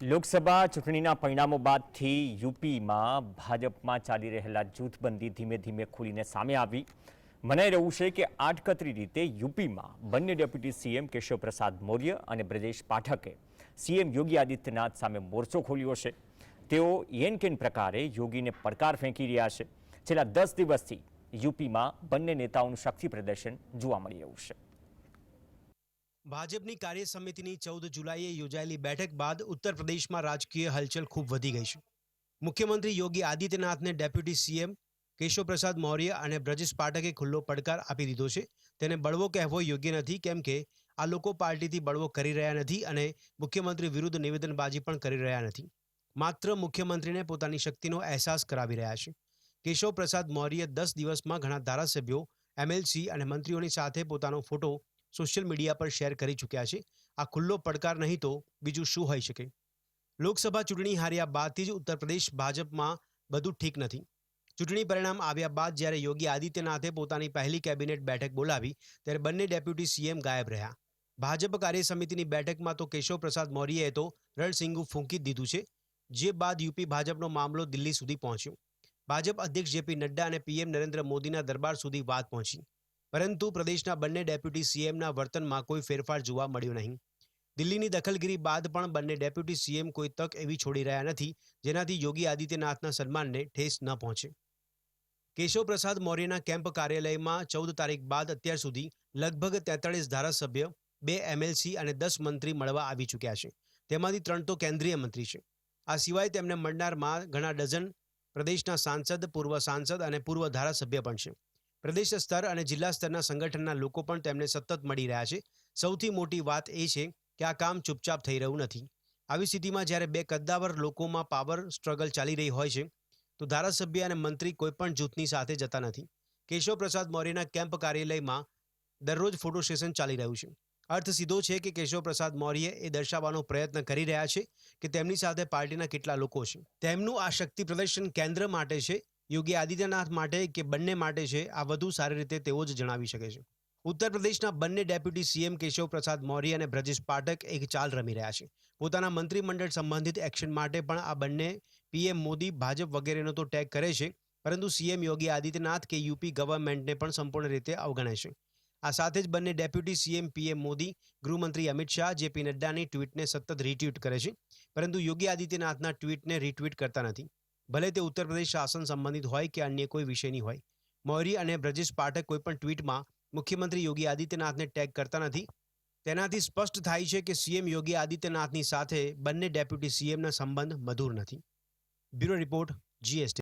લોકસભા ચૂંટણીના પરિણામો બાદથી યુપીમાં ભાજપમાં ચાલી રહેલા જૂથબંધી ધીમે ધીમે ખુલીને સામે આવી. મનાઈ રહ્યું છે કે આડકતરી રીતે યુપીમાં બંને ડેપ્યુટી સીએમ કેશવપ્રસાદ મૌર્ય અને બ્રજેશ પાઠકે સીએમ યોગી આદિત્યનાથ સામે મોરચો ખોલ્યો છે. તેઓ એન કેન પ્રકારે યોગીને પડકાર ફેંકી રહ્યા છે. છેલ્લા દસ દિવસથી યુપીમાં બંને નેતાઓનું શક્તિ પ્રદર્શન જોવા મળી રહ્યું છે. ભાજપની કાર્ય સમિતિની ચૌદ જુલાઈએ યોજાયેલી બેઠક બાદ ઉત્તર પ્રદેશમાં રાજકીય હલચલ ખૂબ વધી ગઈ છે. મુખ્યમંત્રી યોગી આદિત્યનાથને ડેપ્યુટી સીએમ કેશવપ્રસાદ મૌર્ય અને બ્રજેશ પાઠકે ખુલ્લો પડકાર આપી દીધો છે. તેને બળવો કહેવો યોગ્ય નથી, કેમ કે આ લોકો પાર્ટીથી બળવો કરી રહ્યા નથી અને મુખ્યમંત્રી વિરુદ્ધ નિવેદનબાજી પણ કરી રહ્યા નથી. માત્ર મુખ્યમંત્રીને પોતાની શક્તિનો અહેસાસ કરાવી રહ્યા છે. કેશવપ્રસાદ મૌર્ય દસ દિવસમાં ઘણા ધારાસભ્યો, એમએલસી અને મંત્રીઓની સાથે પોતાનો ફોટો સોશિયલ મીડિયા પર શેર કરી ચૂક્યા છે. આ ખુલ્લો પડકાર નહીં તો બીજું શું હોઈ શકે? લોકસભા ચૂંટણી હાર્યા બાદથી જ ઉત્તર પ્રદેશ ભાજપમાં બધું ઠીક નથી. ચૂંટણી પરિણામ આવ્યા બાદ જ્યારે યોગી આદિત્યનાથે પોતાની પહેલી કેબિનેટ બેઠક બોલાવી, ત્યારે બંને ડેપ્યુટી સીએમ ગાયબ રહ્યા. ભાજપ કાર્ય સમિતિની બેઠકમાં તો કેશવ પ્રસાદ મૌર્યએ તો રણસિંગુ ફૂંકી દીધું છે, જે બાદ યુપી ભાજપનો મામલો દિલ્હી સુધી પહોંચ્યો. ભાજપ અધ્યક્ષ જેપી નડ્ડા અને પીએમ નરેન્દ્ર મોદીના દરબાર સુધી વાત પહોંચી. પરંતુ પ્રદેશના બંને ડેપ્યુટી સીએમના વર્તનમાં કોઈ ફેરફાર જોવા મળ્યો નહીં. દિલ્હીની દખલગીરી બાદ પણ બંને ડેપ્યુટી સીએમ કોઈ તક એવી છોડી રહ્યા નથી, જેનાથી યોગી આદિત્યનાથના સન્માનને ઠેસ ન પહોંચે. કેશવ પ્રસાદ મૌર્યના કેમ્પ કાર્યાલયમાં ચૌદ તારીખ બાદ અત્યાર સુધી લગભગ તેતાળીસ ધારાસભ્ય, બે એમએલસી અને દસ મંત્રી મળવા આવી ચૂક્યા છે. તેમાંથી ત્રણ તો કેન્દ્રીય મંત્રી છે. આ સિવાય તેમને મળનારમાં ઘણા ડઝન પ્રદેશના સાંસદ, પૂર્વ સાંસદ અને પૂર્વ ધારાસભ્ય પણ છે. પ્રદેશ સ્તર અને જિલ્લા સ્તરના સંગઠનના લોકો પણ તેમને સતત મળી રહ્યા છે. સૌથી મોટી વાત એ છે કે આ કામ ચૂપચાપ થઈ રહ્યું નથી. આવી સ્થિતિમાં જ્યારે બે કદ્દાવર લોકોમાં પાવર સ્ટ્રગલ ચાલી રહી હોય છે, તો ધારાસભ્ય અને મંત્રી કોઈપણ જૂથની સાથે જતા નથી. કેશવ પ્રસાદ મૌર્યના કેમ્પ કાર્યાલયમાં દરરોજ ફોટો સેશન ચાલી રહ્યું છે. અર્થ સીધો છે કે કેશવ પ્રસાદ મૌર્ય એ દર્શાવવાનો પ્રયત્ન કરી રહ્યા છે કે તેમની સાથે પાર્ટીના કેટલા લોકો છે. તેમનું આ શક્તિ પ્રદર્શન કેન્દ્ર માટે છે યોગી આદિત્યનાથ માટે કે બંને માટે છે, આ વધુ સારી રીતે તેઓ જ જણાવી શકે છે. ઉત્તર પ્રદેશના બંને ડેપ્યુટી સીએમ કેશવ પ્રસાદ મૌર્ય અને બ્રજેશ પાઠક એક ચાલ રમી રહ્યા છે. પોતાના મંત્રીમંડળ સંબંધિત એક્શન માટે પણ આ બંને પીએમ મોદી, ભાજપ વગેરેનો તો ટેગ કરે છે, પરંતુ સીએમ યોગી આદિત્યનાથ કે યુપી ગવર્મેન્ટને પણ સંપૂર્ણ રીતે અવગણે છે. આ સાથે જ બંને ડેપ્યુટી સીએમ પીએમ મોદી, ગૃહમંત્રી અમિત શાહ, જેપી નડ્ડાની ટ્વીટને સતત રીટ્વીટ કરે છે, પરંતુ યોગી આદિત્યનાથના ટ્વીટને રીટ્વીટ કરતા નથી. ભલે તે ઉત્તર પ્રદેશ શાસન સંબંધિત હોય કે અન્ય કોઈ વિષયની હોય. મૌર્ય અને બ્રજેશ પાઠક કોઈપણ ટ્વીટમાં મુખ્યમંત્રી યોગી આદિત્યનાથને ટેગ કરતા નથી. તેનાથી સ્પષ્ટ થાય છે કે સીએમ યોગી આદિત્યનાથની સાથે બંને ડેપ્યુટી સીએમના સંબંધ મધુર નથી. Bureau report GST